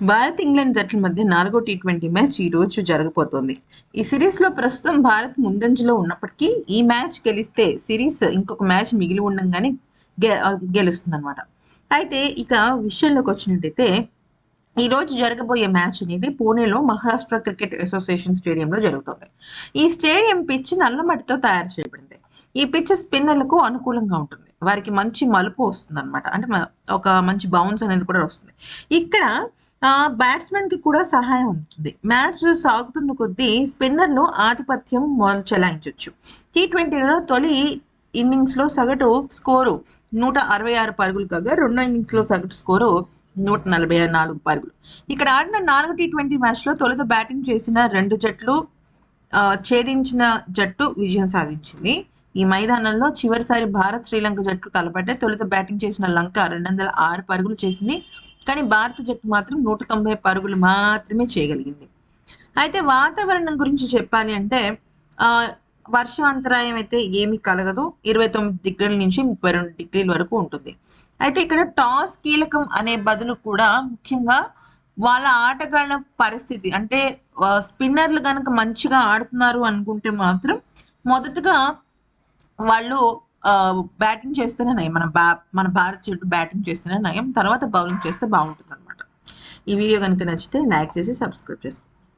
Bharat England జట్ల మధ్య నాలుగో టీ ట్వంటీ మ్యాచ్ ఈ రోజు జరగబోతోంది. ఈ సిరీస్లో ప్రస్తుతం భారత్ ముందంజలో ఉన్నప్పటికీ ఈ మ్యాచ్ గెలిస్తే సిరీస్ ఇంకొక మ్యాచ్ మిగిలి ఉండంగానే గెలుస్తుంది అనమాట అయితే ఇక విషయంలోకి వచ్చినట్టయితే ఈ రోజు జరగబోయే మ్యాచ్ అనేది పూణేలో మహారాష్ట్ర క్రికెట్ అసోసియేషన్ స్టేడియంలో జరుగుతుంది. ఈ స్టేడియం పిచ్ నల్లమట్టితో తయారు చేయబడింది. ఈ పిచ్ స్పిన్నర్లకు అనుకూలంగా ఉంటుంది. వారికి మంచి మలుపు వస్తుంది అనమాట అంటే ఒక మంచి బౌన్స్ అనేది కూడా వస్తుంది. ఇక్కడ బ్యాట్స్మెన్కి కూడా సహాయం ఉంటుంది. మ్యాచ్ సాగుతున్న కొద్దీ స్పిన్నర్లు ఆధిపత్యం మొదలు చెలాయించవచ్చు టీ ట్వంటీలో తొలి ఇన్నింగ్స్లో సగటు స్కోరు నూట అరవై ఆరు పరుగులు కాగా రెండో ఇన్నింగ్స్లో సగటు స్కోరు నూట నలభై నాలుగు పరుగులు. ఇక్కడ ఆడిన నాలుగు టీ ట్వంటీ మ్యాచ్లో తొలుత బ్యాటింగ్ చేసిన రెండు జట్లు ఛేదించిన జట్టు విజయం సాధించింది. ఈ మైదానంలో చివరిసారి భారత్ శ్రీలంక జట్టు తలపడ్డ తొలుత బ్యాటింగ్ చేసిన లంక రెండు వందల ఆరు పరుగులు చేసింది. కానీ భారత జట్టు మాత్రం నూట తొంభై పరుగులు మాత్రమే చేయగలిగింది. అయితే వాతావరణం గురించి చెప్పాలి అంటే ఆ వర్షాంతరాయం అయితే ఏమీ కలగదు. ఇరవై తొమ్మిది డిగ్రీల నుంచి ముప్పై రెండు డిగ్రీల వరకు ఉంటుంది. అయితే ఇక్కడ టాస్ కీలకం అనే బదులు కూడా ముఖ్యంగా వాళ్ళ ఆటగాళ్ళ పరిస్థితి అంటే స్పిన్నర్లు కనుక మంచిగా ఆడుతున్నారు అనుకుంటే మాత్రం మొదటగా వాళ్ళు ఆ, బ్యాటింగ్ చేస్తేనే నయం. మన బా మన భారత జట్టు బ్యాటింగ్ చేస్తేనే నయం. తర్వాత బౌలింగ్ చేస్తే బాగుంటుంది అనమాట ఈ వీడియో కనుక నచ్చితే లైక్ చేసి సబ్స్క్రైబ్ చేసుకోండి